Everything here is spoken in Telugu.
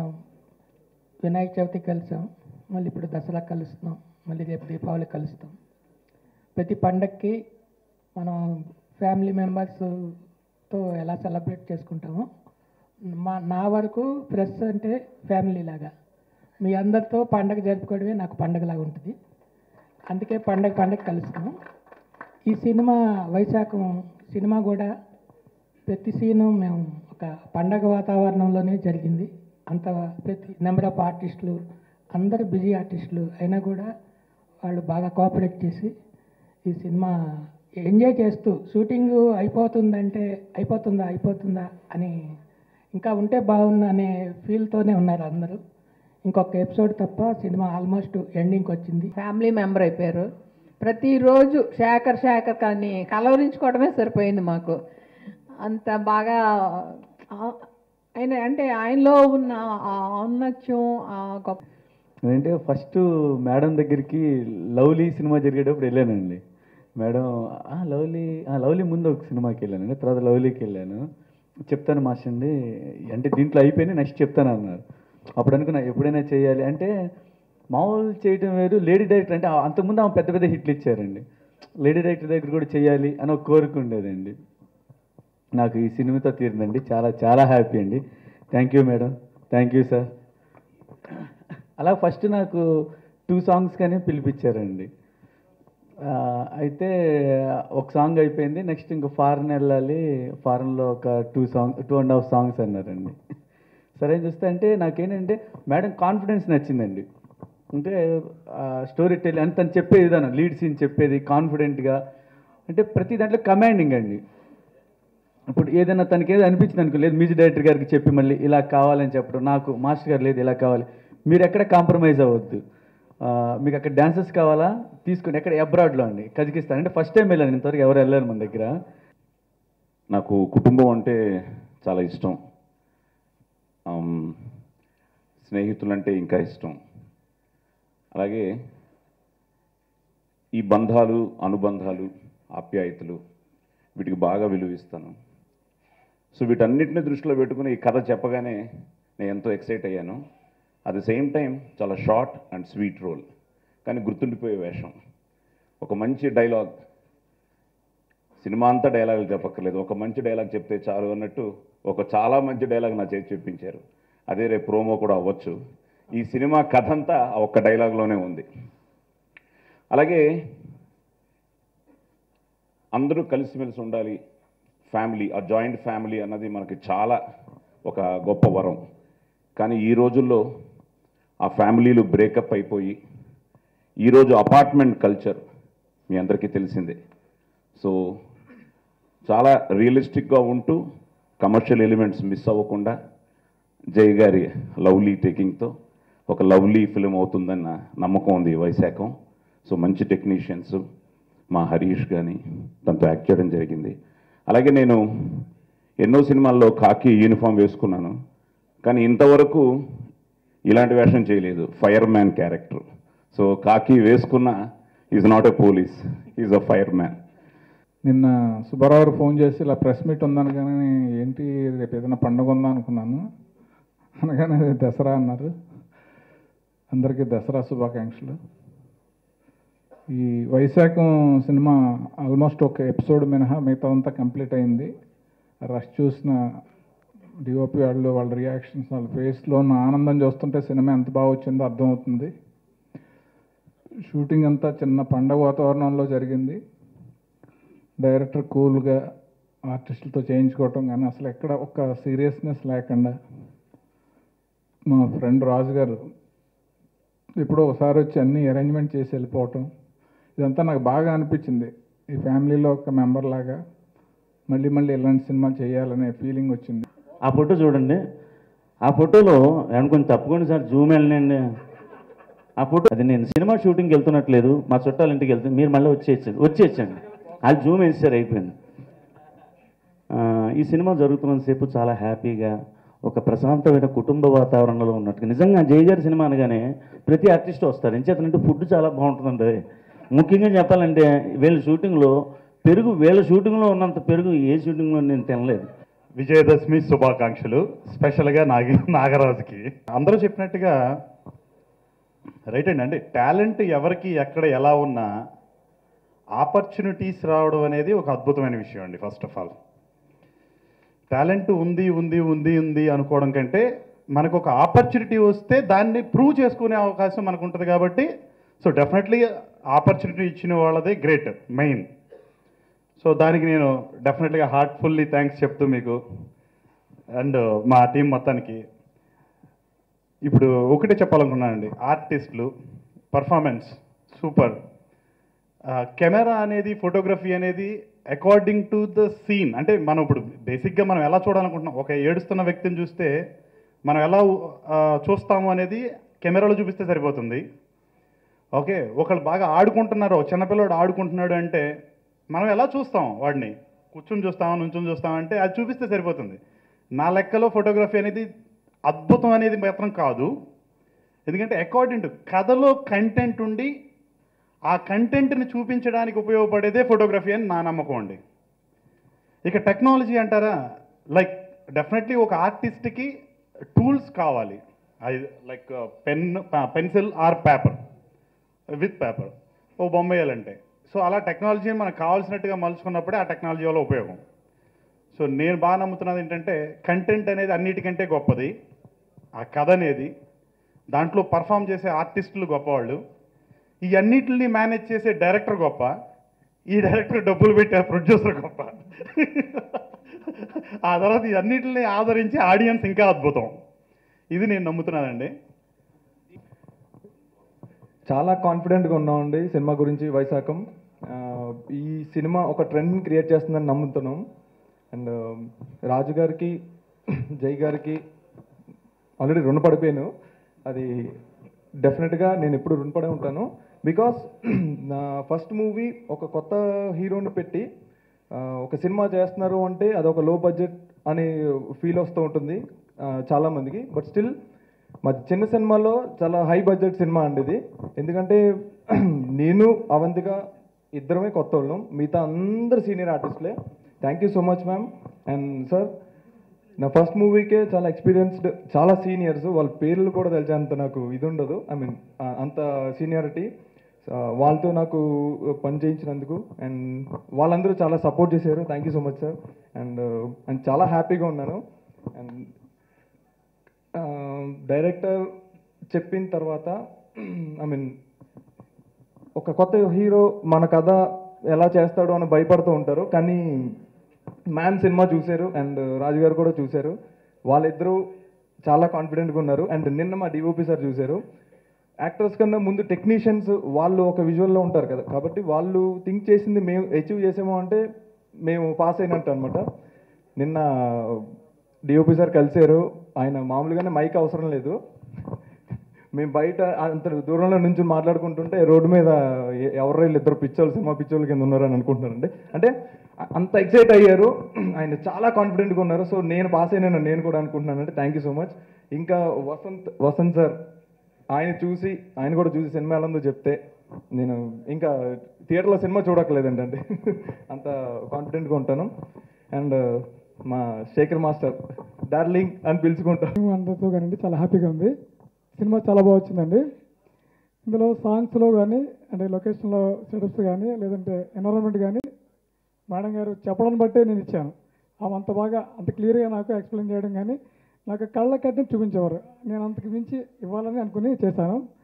మనం వినాయక చవితికి కలిసాం. మళ్ళీ ఇప్పుడు దసరా కలుస్తున్నాం. మళ్ళీ రేపు దీపావళి కలుస్తాం. ప్రతి పండక్కి మనం ఫ్యామిలీ మెంబర్స్తో ఎలా సెలబ్రేట్ చేసుకుంటామో మా నా వరకు ప్రెస్ అంటే ఫ్యామిలీ లాగా. మీ అందరితో పండగ జరుపుకోవడమే నాకు పండగలాగా ఉంటుంది. అందుకే పండగ పండగ కలుస్తాం. ఈ సినిమా వైశాఖం సినిమా కూడా ప్రతి సీను మేము ఒక పండగ వాతావరణంలోనే జరిగింది. అంత ప్రతి నెంబర్ ఆఫ్ ఆర్టిస్టులు అందరు బిజీ ఆర్టిస్టులు అయినా కూడా వాళ్ళు బాగా కోఆపరేట్ చేసి ఈ సినిమా ఎంజాయ్ చేస్తూ షూటింగ్ అయిపోతుందంటే అయిపోతుందా అయిపోతుందా అని ఇంకా ఉంటే బాగుంది అనే ఫీల్తోనే ఉన్నారు అందరూ. ఇంకొక ఎపిసోడ్ తప్ప సినిమా ఆల్మోస్ట్ ఎండింగ్కి వచ్చింది. ఫ్యామిలీ మెంబర్ అయిపోయారు. ప్రతిరోజు శేఖర్ శేఖర్ కానీ కలవరించుకోవడమే సరిపోయింది మాకు. అంత బాగా ఆయన అంటే ఆయనలో ఉన్న ఆ ఔన్నత్యం ఆ గొప్ప అంటే ఫస్ట్ మేడం దగ్గరికి లవ్లీ సినిమా జరిగేటప్పుడు వెళ్ళానండి. మేడం లవ్లీ లవ్లీ ముందు ఒక సినిమాకి వెళ్ళానండి తర్వాత లవ్లీకి వెళ్ళాను. చెప్తాను మాస్టర్ అండి అంటే దీంట్లో అయిపోయింది నెక్స్ట్ చెప్తాను అన్నారు. అప్పుడు అనుకున్నా ఎప్పుడైనా చేయాలి? అంటే మామూలు చేయడం వేరు లేడీ డైరెక్టర్ అంటే అంతకుముందు ఆమె పెద్ద పెద్ద హిట్లు ఇచ్చారండి. లేడీ డైరెక్టర్ దగ్గర కూడా చేయాలి అని ఒక కోరిక ఉండేదండి. నాకు ఈ సినిమాతో తీరిందండి. చాలా చాలా హ్యాపీ అండి. Thank you madam thank you sir అలా ఫస్ట్ నాకు టూ సాంగ్స్ కానీ పిలిపించారండి. అయితే ఒక సాంగ్ అయిపోయింది. నెక్స్ట్ ఇంకా ఫారెన్ వెళ్ళాలి. ఫారెన్లో ఒక two song two and half songs అన్నారండి. సరే చూస్తే అంటే నాకేంటంటే మేడం కాన్ఫిడెన్స్ నచ్చిందండి. అంటే స్టోరీ టెల్ అని తను చెప్పే విధానం లీడ్ సీన్ చెప్పేది కాన్ఫిడెంట్గా అంటే ప్రతి దాంట్లో కమాండింగ్ అండి. ఇప్పుడు ఏదైనా తనకి ఏదో అనిపించింది అనుకో లేదు మ్యూజిక్ డైరెక్టర్ గారికి చెప్పి మళ్ళీ ఇలా కావాలని చెప్పడం నాకు మాస్టర్ గారు లేదు ఇలా కావాలి. మీరు ఎక్కడ కాంప్రమైజ్ అవ్వద్దు. మీకు అక్కడ డాన్సెస్ కావాలా? తీసుకుని ఎక్కడ అబ్రాడ్లో అండి కజకిస్తాన్. అంటే ఫస్ట్ టైం వెళ్ళాను ఇంతవరకు ఎవరు వెళ్ళారు మన దగ్గర. నాకు కుటుంబం అంటే చాలా ఇష్టం. స్నేహితులు స్నేహితులంటే ఇంకా ఇష్టం. అలాగే ఈ బంధాలు అనుబంధాలు ఆప్యాయతలు వీటికి బాగా విలువిస్తాను. సో వీటన్నిటిని దృష్టిలో పెట్టుకుని ఈ కథ చెప్పగానే నేను ఎంతో ఎక్సైట్ అయ్యాను. అట్ ద సేమ్ టైం చాలా షార్ట్ అండ్ స్వీట్ రోల్ కానీ గుర్తుండిపోయే వేషం. ఒక మంచి డైలాగ్ సినిమా అంతా డైలాగులు చెప్పక్కర్లేదు. ఒక మంచి డైలాగ్ చెప్తే చాలు అన్నట్టు ఒక చాలా మంచి డైలాగ్ నా చేతి చెప్పించారు అదే రేపు ప్రోమో కూడా అవ్వచ్చు. ఈ సినిమా కథ అంతా ఆ ఒక్క డైలాగ్లోనే ఉంది. అలాగే అందరూ కలిసిమెలిసి ఉండాలి. ఫ్యామిలీ ఆ జాయింట్ ఫ్యామిలీ అన్నది మనకి చాలా ఒక గొప్ప వరం. కానీ ఈ రోజుల్లో ఆ ఫ్యామిలీలు బ్రేకప్ అయిపోయి ఈరోజు అపార్ట్మెంట్ కల్చర్ మీ అందరికీ తెలిసిందే. సో చాలా రియలిస్టిక్గా ఉంటూ కమర్షియల్ ఎలిమెంట్స్ మిస్ అవ్వకుండా జై గారి లవ్లీ టేకింగ్తో ఒక లవ్లీ ఫిలిం అవుతుందన్న నమ్మకం ఉంది వైశాఖం. సో మంచి టెక్నీషియన్స్ మా హరీష్ కానీ తనతో యాక్ట్ చేయడం జరిగింది. అలాగే నేను ఎన్నో సినిమాల్లో కాకి యూనిఫామ్ వేసుకున్నాను. కానీ ఇంతవరకు ఇలాంటి వేషం చేయలేదు. Fire man character. సో కాకి వేసుకున్న is not a police. Is a fireman నిన్న సుబ్బారావు గారు ఫోన్ చేసి ఇలా ప్రెస్ మీట్ ఉందని కానీ ఏంటి రేపు ఏదైనా పండుగ ఉందా అనుకున్నాను. అనగానే దసరా అన్నారు. అందరికీ దసరా శుభాకాంక్షలు. ఈ వైశాఖం సినిమా ఆల్మోస్ట్ ఒక ఎపిసోడ్ మినహా మిగతాదంతా కంప్లీట్ అయింది. రష్ చూసిన డిఓపి వాళ్ళు వాళ్ళ రియాక్షన్స్ వాళ్ళ ఫేస్లో ఉన్న ఆనందం చూస్తుంటే సినిమా ఎంత బాగా వచ్చిందో అర్థమవుతుంది. షూటింగ్ అంతా చిన్న పండగ వాతావరణంలో జరిగింది. డైరెక్టర్ కూల్గా ఆర్టిస్టులతో చేయించుకోవటం కానీ అసలు ఎక్కడ ఒక సీరియస్నెస్ లేకుండా మా ఫ్రెండ్ రాజు గారు ఎప్పుడో ఒకసారి వచ్చి అన్ని అరేంజ్మెంట్ చేసి వెళ్ళిపోవటం ఇదంతా నాకు బాగా అనిపించింది. ఈ ఫ్యామిలీలో ఒక మెంబర్ లాగా మళ్ళీ మళ్ళీ ఇలాంటి సినిమాలు చేయాలనే ఫీలింగ్ వచ్చింది. ఆ ఫోటో చూడండి. ఆ ఫోటోలో కొంచెం తప్పకుండా సార్ జూమ్ వెళ్ళండి ఆ ఫోటో అది నేను సినిమా షూటింగ్కి వెళ్తున్నట్లేదు. మా చుట్టాల ఇంటికి వెళ్తుంది మీరు మళ్ళీ వచ్చేయచ్చండి వచ్చేయచ్చండి. వాళ్ళు జూమ్ సార్ అయిపోయింది. ఈ సినిమా జరుగుతున్నంతసేపు చాలా హ్యాపీగా ఒక ప్రశాంతమైన కుటుంబ వాతావరణంలో ఉన్నట్టుగా నిజంగా జయ గారి సినిమా అనగానే ప్రతి ఆర్టిస్ట్ వస్తారు. ఎంచేతనంటే ఫుడ్ చాలా బాగుంటుందండి. ముఖ్యంగా చెప్పాలంటే వీళ్ళ షూటింగ్లో పెరుగు వీళ్ళ షూటింగ్లో ఉన్నంత పెరుగు ఏ షూటింగ్లో నేను తినలేదు. విజయదశమి శుభాకాంక్షలు స్పెషల్గా నాగి నాగరాజుకి. అందరూ చెప్పినట్టుగా రైట్ అండి అంటే టాలెంట్ ఎవరికి ఎక్కడ ఎలా ఉన్నా ఆపర్చునిటీస్ రావడం అనేది ఒక అద్భుతమైన విషయం అండి ఫస్ట్ ఆఫ్ ఆల్. టాలెంట్ ఉంది ఉంది ఉంది ఉంది అనుకోవడం కంటే మనకు ఒక ఆపర్చునిటీ వస్తే దాన్ని ప్రూవ్ చేసుకునే అవకాశం మనకు ఉంటుంది కాబట్టి సో డెఫినెట్లీ ఆపర్చునిటీ ఇచ్చిన వాళ్ళదే గ్రేట్ మెయిన్. సో దానికి నేను డెఫినెట్గా హార్ట్ఫుల్లీ థ్యాంక్స్ చెప్తూ మీకు. అండ్ మా టీం మొత్తానికి ఇప్పుడు ఒకటే చెప్పాలనుకున్నానండి ఆర్టిస్టులు పర్ఫార్మెన్స్ సూపర్. కెమెరా అనేది ఫోటోగ్రఫీ అనేది అకార్డింగ్ టు ద సీన్ అంటే మనం ఇప్పుడు బేసిక్గా మనం ఎలా చూడాలనుకుంటున్నాం? ఒక ఏడుస్తున్న వ్యక్తిని చూస్తే మనం ఎలా చూస్తాము అనేది కెమెరాలో చూపిస్తే సరిపోతుంది. ఓకే ఒకళ్ళు బాగా ఆడుకుంటున్నారు చిన్నపిల్లడు ఆడుకుంటున్నాడు అంటే మనం ఎలా చూస్తాం వాడిని? కూర్చొని చూస్తాం నుంచొని చూస్తాం అంటే అది చూపిస్తే సరిపోతుంది. నా లెక్కలో ఫోటోగ్రఫీ అనేది అద్భుతం అనేది మాత్రం కాదు. ఎందుకంటే అకార్డింగ్ టు కథలో కంటెంట్ ఉండి ఆ కంటెంట్ని చూపించడానికి ఉపయోగపడేదే ఫోటోగ్రఫీ అని నా నమ్మకం అండి. ఇక టెక్నాలజీ అంటారా? లైక్ డెఫినెట్లీ ఒక ఆర్టిస్ట్కి టూల్స్ కావాలి. అది like pen pencil or paper with paper. ఓ బొమ్మ వేయాలంటే. సో అలా టెక్నాలజీని మనకు కావాల్సినట్టుగా మలుచుకున్నప్పుడే ఆ టెక్నాలజీ వల్ల ఉపయోగం. సో నేను బాగా నమ్ముతున్నది ఏంటంటే కంటెంట్ అనేది అన్నిటికంటే గొప్పది. ఆ కథ అనేది దాంట్లో పర్ఫామ్ చేసే ఆర్టిస్టులు గొప్పవాళ్ళు. ఈ అన్నిటిని మేనేజ్ చేసే డైరెక్టర్ గొప్ప. ఈ డైరెక్టర్ డబ్బులు పెట్టే ప్రొడ్యూసర్ గొప్ప. ఆ తర్వాత ఈ అన్నిటిని ఆదరించి ఆడియన్స్ ఇంకా అద్భుతం. ఇది నేను నమ్ముతున్నానండి. చాలా కాన్ఫిడెంట్గా ఉన్నామండి సినిమా గురించి వైశాఖం. ఈ సినిమా ఒక ట్రెండ్ క్రియేట్ చేస్తుందని నమ్ముతున్నాం. అండ్ రాజు గారికి జై గారికి ఆల్రెడీ రుణపడిపోయాను. అది డెఫినెట్గా నేను ఎప్పుడు రుణపడే ఉంటాను. బికాస్ నా ఫస్ట్ మూవీ ఒక కొత్త హీరోని పెట్టి ఒక సినిమా చేస్తున్నారు అంటే అది ఒక లో బడ్జెట్ అనే ఫీల్ వస్తూ ఉంటుంది చాలామందికి బట్ స్టిల్ మా చిన్న సినిమాలో చాలా హై బడ్జెట్ సినిమా అండి ఇది. ఎందుకంటే నేను అవంతిక ఇద్దరమే కొత్త వాళ్ళం మిగతా అందరు senior ఆర్టిస్టులే thank you so much ma'am and sir నా ఫస్ట్ మూవీకే చాలా ఎక్స్పీరియన్స్డ్ చాలా సీనియర్స్ వాళ్ళ పేర్లు కూడా తెలిసేంత నాకు ఇది ఉండదు. ఐ మీన్ అంత సీనియారిటీ వాళ్ళతో నాకు పని చేయించినందుకు. అండ్ వాళ్ళందరూ చాలా సపోర్ట్ చేశారు. Thank you so much sir and and చాలా హ్యాపీగా ఉన్నాను. అండ్ డైరెక్టర్ చెప్పిన తర్వాత ఐ మీన్ ఒక కొత్త హీరో మన కథ ఎలా చేస్తాడో అని భయపడుతూ ఉంటారు. కానీ మ్యాన్ సినిమా చూశారు అండ్ రాజు గారు కూడా చూశారు. వాళ్ళిద్దరూ చాలా కాన్ఫిడెంట్గా ఉన్నారు. అండ్ నిన్న మా డిఓపి సార్ చూశారు. యాక్టర్స్ కన్నా ముందు టెక్నీషియన్స్ వాళ్ళు ఒక విజువల్లో ఉంటారు కదా. కాబట్టి వాళ్ళు థింక్ చేసింది మేము అచీవ్ చేసాము అంటే మేము పాస్ అయినట్టు అనమాట నిన్న డిఓపి సార్ కలిశారు. ఆయన మామూలుగానే మైక్ అవసరం లేదు. మేము బయట అంత దూరంలో నుంచి మాట్లాడుకుంటుంటే రోడ్డు మీద ఎవరో వీళ్ళు ఇద్దరు పిచ్చోళ్ళు సినిమా పిచ్చోళ్ళు కింద ఉన్నారని అనుకుంటున్నారండి. అంటే అంత ఎక్సైట్ అయ్యారు. ఆయన చాలా కాన్ఫిడెంట్గా ఉన్నారు. సో నేను పాస్ అయినాను నేను కూడా అనుకుంటున్నానంటే థ్యాంక్ యూ సో మచ్ ఇంకా వసంత్ వసంత్ సార్ ఆయన చూసి ఆయన కూడా చూసి సినిమా ఎలా ఉందో చెప్తే నేను ఇంకా థియేటర్లో సినిమా చూడక్కర్లేదండి. అంటే అంత కాన్ఫిడెంట్గా ఉంటాను. అండ్ మా శేఖర్ మాస్టర్ డార్లింగ్ అని పిలుచుకుంటాను అందరితో కానీ చాలా హ్యాపీగా ఉంది. సినిమా చాలా బాగా వచ్చిందండి. ఇందులో సాంగ్స్లో కానీ అంటే లొకేషన్లో సెటప్స్ కానీ లేదంటే ఎన్విరాన్మెంట్ కానీ మేడం గారు చెప్పడం బట్టే నేను ఇచ్చాను. అవి అంత బాగా అంత క్లియర్గా నాకు ఎక్స్ప్లెయిన్ చేయడం కానీ నాకు కళ్ళ కట్టిన చూపించేవారు. నేను అంతకు మించి ఇవ్వాలని అనుకుని చేశాను.